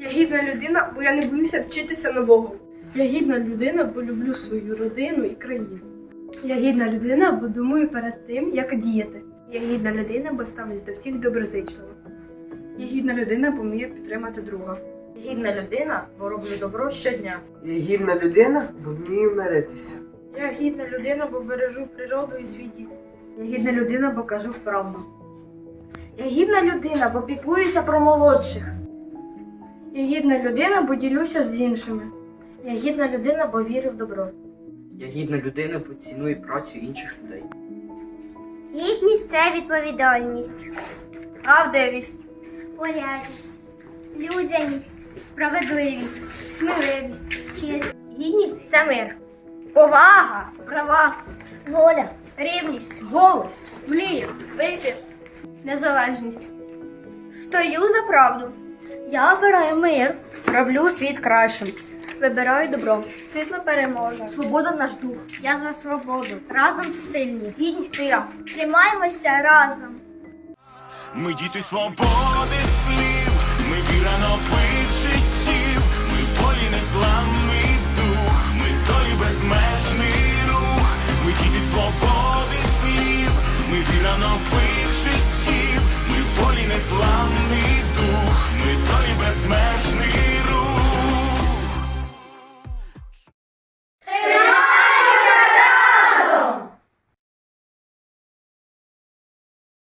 я гідна людина, бо я не боюся вчитися нового. Я гідна людина, бо люблю свою родину і країну. Я гідна людина, бо думаю перед тим, як діяти. Я гідна людина, бо ставлюсь до всіх доброзичливо. Я гідна людина, бо вмію підтримати друга. Гідна людина, бо роблю добро щодня. Я гідна людина, бо вмію миритися. Я гідна людина, бо бережу природу і свій. Я гідна людина, бо кажу правду. Я гідна людина, бо піклуюся про молодших. Я гідна людина, бо ділюся з іншими. Я гідна людина, бо вірю в добро. Я гідна людина, бо ціную працю інших людей. Гідність це відповідальність, Правдивість. порядність, людяність, справедливість, сміливість, честь, Гідність це мир. Повага, права, воля, рівність. голос, мрія, вибір, незалежність. Стою за правду. Я обираю мир, роблю світ кращим. Вибираю добро. Світло переможе. Свобода наш дух. Я за свободу. Разом сильні. Гідність ти я. Тримаємося разом. Ми діти свободи слів. Ми віра нових життів. Ми волі незламний дух. Ми долі безмежний рух. Ми діти свободи слів. Ми віра нових життів.